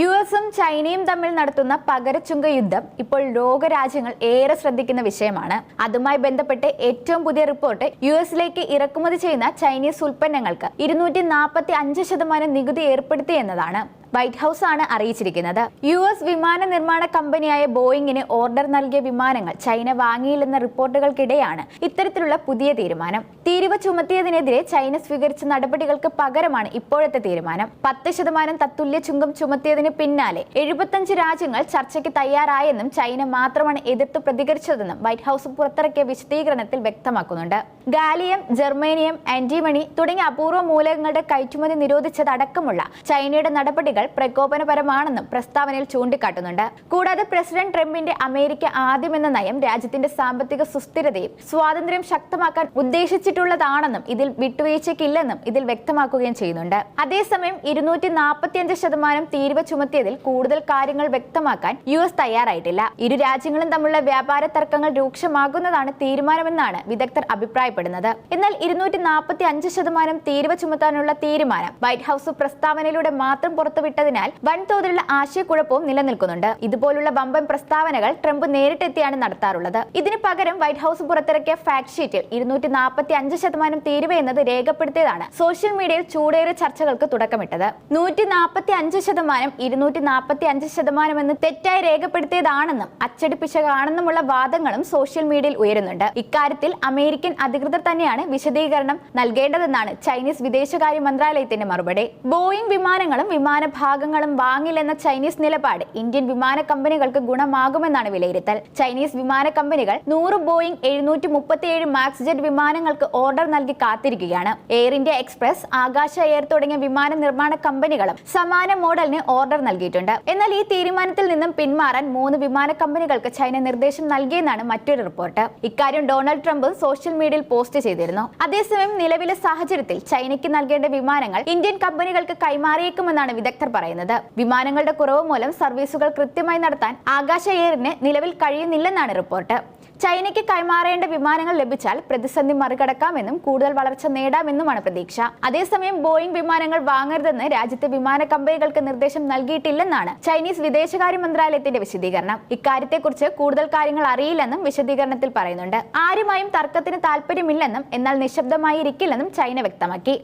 U എസും ചൈനയും തമ്മിൽ നടത്തുന്ന പകരച്ചുങ്ക യുദ്ധം ഇപ്പോൾ ലോകരാജ്യങ്ങൾ ഏറെ ശ്രദ്ധിക്കുന്ന വിഷയമാണ്. അതുമായി ബന്ധപ്പെട്ട് ഏറ്റവും പുതിയ റിപ്പോർട്ട് യു എസിലേക്ക് ഇറക്കുമതി ചെയ്യുന്ന ചൈനീസ് ഉൽപ്പന്നങ്ങൾക്ക് ഇരുന്നൂറ്റി നാൽപ്പത്തി അഞ്ച് ശതമാനം നികുതി ഏർപ്പെടുത്തി എന്നതാണ്. വൈറ്റ് ഹൗസ് ആണ് അറിയിച്ചിരിക്കുന്നത്. യു എസ് വിമാന നിർമ്മാണ കമ്പനിയായ ബോയിങ്ങിന് ഓർഡർ നൽകിയ വിമാനങ്ങൾ ചൈന വാങ്ങിയില്ലെന്ന റിപ്പോർട്ടുകൾക്കിടെയാണ് ഇത്തരത്തിലുള്ള പുതിയ തീരുമാനം. തീരുവ ചുമത്തിയതിനെതിരെ ചൈന സ്വീകരിച്ച നടപടികൾക്ക് പകരമാണ് ഇപ്പോഴത്തെ തീരുമാനം. പത്ത് ശതമാനം തത്തുല്യ ചുങ്കം ചുമത്തിയതിന് പിന്നാലെ എഴുപത്തഞ്ച് രാജ്യങ്ങൾ ചർച്ചയ്ക്ക് തയ്യാറായെന്നും ചൈന മാത്രമാണ് എതിർത്ത് പ്രതികരിച്ചതെന്നും വൈറ്റ് ഹൗസ് പുറത്തിറക്കിയ വിശദീകരണത്തിൽ വ്യക്തമാക്കുന്നുണ്ട്. ഗാലിയം ജർമേനിയം ആന്റിമണി തുടങ്ങിയ അപൂർവ മൂലകങ്ങളുടെ കയറ്റുമതി നിരോധിച്ചതടക്കമുള്ള ചൈനയുടെ നടപടികൾ പ്രകോപനപരമാണെന്നും പ്രസ്താവനയിൽ ചൂണ്ടിക്കാട്ടുന്നുണ്ട്. കൂടാതെ പ്രസിഡന്റ് ട്രംപിന്റെ അമേരിക്ക ആദ്യമെന്ന നയം രാജ്യത്തിന്റെ സാമ്പത്തിക സുസ്ഥിരതയും സ്വാതന്ത്ര്യം ശക്തമാക്കാൻ ഉദ്ദേശിച്ചിട്ടുള്ളതാണെന്നും ഇതിൽ വിട്ടുവീഴ്ചയ്ക്കില്ലെന്നും ഇതിൽ വ്യക്തമാക്കുകയും ചെയ്യുന്നുണ്ട്. അതേസമയം ഇരുന്നൂറ്റി നാൽപ്പത്തിയഞ്ച് ശതമാനം തീരുവ ചുമത്തിയതിൽ കൂടുതൽ കാര്യങ്ങൾ വ്യക്തമാക്കാൻ യു എസ് തയ്യാറായിട്ടില്ല. ഇരു രാജ്യങ്ങളും തമ്മിലുള്ള വ്യാപാര തർക്കങ്ങൾ രൂക്ഷമാകുന്നതാണ് തീരുമാനമെന്നാണ് വിദഗ്ധർ അഭിപ്രായപ്പെടുന്നത്. എന്നാൽ ഇരുന്നൂറ്റി നാൽപ്പത്തി അഞ്ച് ശതമാനം തീരുവ ചുമത്താനുള്ള തീരുമാനം വൈറ്റ് ഹൌസ് പ്രസ്താവനയിലൂടെ മാത്രം പുറത്തുവിട്ടതിനാൽ വൻതോതിലുള്ള ആശയക്കുഴപ്പവും നിലനിൽക്കുന്നുണ്ട്. ഇതുപോലുള്ള വമ്പൻ പ്രസ്താവനകൾ ട്രംപ് നേരിട്ടെത്തിയാണ് നടത്താറുള്ളത്. ഇതിന് പകരം വൈറ്റ് ഹൌസ് പുറത്തിറക്കിയ ഫാക്ട് ഷീറ്റിൽ ഇരുന്നൂറ്റി നാൽപ്പത്തി അഞ്ച് ശതമാനം തീരുവ എന്നത് രേഖപ്പെടുത്തിയതാണ് സോഷ്യൽ മീഡിയയിൽ ചൂടേറിയ ചർച്ചകൾക്ക് തുടക്കമിട്ടത്. നൂറ്റി നാൽപ്പത്തി അഞ്ച് ശതമാനം ഇരുന്നൂറ്റി നാൽപ്പത്തി അഞ്ച് ശതമാനം എന്ന് തെറ്റായി രേഖപ്പെടുത്തിയതാണെന്നും അച്ചടിപ്പിച്ചതാണെന്നുമുള്ള വാദങ്ങളും സോഷ്യൽ മീഡിയയിൽ ഉയരുന്നുണ്ട്. ഇക്കാര്യത്തിൽ അമേരിക്കൻ അധികൃതർ തന്നെയാണ് വിശദീകരണം നൽകേണ്ടതെന്നാണ് ചൈനീസ് വിദേശകാര്യ മന്ത്രാലയത്തിന്റെ മറുപടി. ബോയിംഗ് വിമാനങ്ങളും വിമാന ഭാഗങ്ങളും വാങ്ങില്ലെന്ന ചൈനീസ് നിലപാട് ഇന്ത്യൻ വിമാന കമ്പനികൾക്ക് ഗുണമാകുമെന്നാണ് വിലയിരുത്തൽ. ചൈനീസ് വിമാന കമ്പനികൾ നൂറ് ബോയിംഗ് എഴുന്നൂറ്റി മുപ്പത്തിയേഴ് മാക്സ് ജെറ്റ് വിമാനങ്ങൾക്ക് ഓർഡർ നൽകി കാത്തിരിക്കുകയാണ്. Air India express Akasa air തുടങ്ങിയ വിമാന നിർമ്മാണ കമ്പനികളും സമാന മോഡലിന് ഓർഡർ നൽകിയിട്ടുണ്ട്. എന്നാൽ ഈ തീരുമാനത്തിൽ നിന്നും പിന്മാറാൻ മൂന്ന് വിമാന കമ്പനികൾക്ക് ചൈന നിർദ്ദേശം നൽകിയെന്നാണ് മറ്റൊരു റിപ്പോർട്ട്. ഇക്കാര്യം ഡൊണാൾഡ് ട്രംപ് സോഷ്യൽ മീഡിയയിൽ പോസ്റ്റ് ചെയ്തിരുന്നു. അതേസമയം നിലവിലെ സാഹചര്യത്തിൽ ചൈനയ്ക്ക് നൽകേണ്ട വിമാനങ്ങൾ ഇന്ത്യൻ കമ്പനികൾക്ക് കൈമാറിയേക്കുമെന്നാണ് വിദഗ്ധർ പറയുന്നത്. വിമാനങ്ങളുടെ കുറവ് മൂലം സർവീസുകൾ കൃത്യമായി നടത്താൻ ആകാശ എയറിന് നിലവിൽ കഴിയുന്നില്ലെന്നാണ് റിപ്പോർട്ട്. ചൈനയ്ക്ക് കൈമാറേണ്ട വിമാനങ്ങൾ ലഭിച്ചാൽ പ്രതിസന്ധി മറികടക്കാമെന്നും കൂടുതൽ വളർച്ച നേടാമെന്നുമാണ് പ്രതീക്ഷ. അതേസമയം ബോയിംഗ് വിമാനങ്ങൾ വാങ്ങരുതെന്ന് രാജ്യത്തെ വിമാന കമ്പനികൾക്ക് നിർദ്ദേശം നൽകിയിട്ടില്ലെന്നാണ് ചൈനീസ് വിദേശകാര്യ മന്ത്രാലയത്തിന്റെ വിശദീകരണം. ഇക്കാര്യത്തെക്കുറിച്ച് കൂടുതൽ കാര്യങ്ങൾ അറിയില്ലെന്നും വിശദീകരണത്തിൽ പറയുന്നുണ്ട്. ആരുമായും തർക്കത്തിന് താല്പര്യമില്ലെന്നും എന്നാൽ നിശബ്ദമായിരിക്കില്ലെന്നും ചൈന വ്യക്തമാക്കി.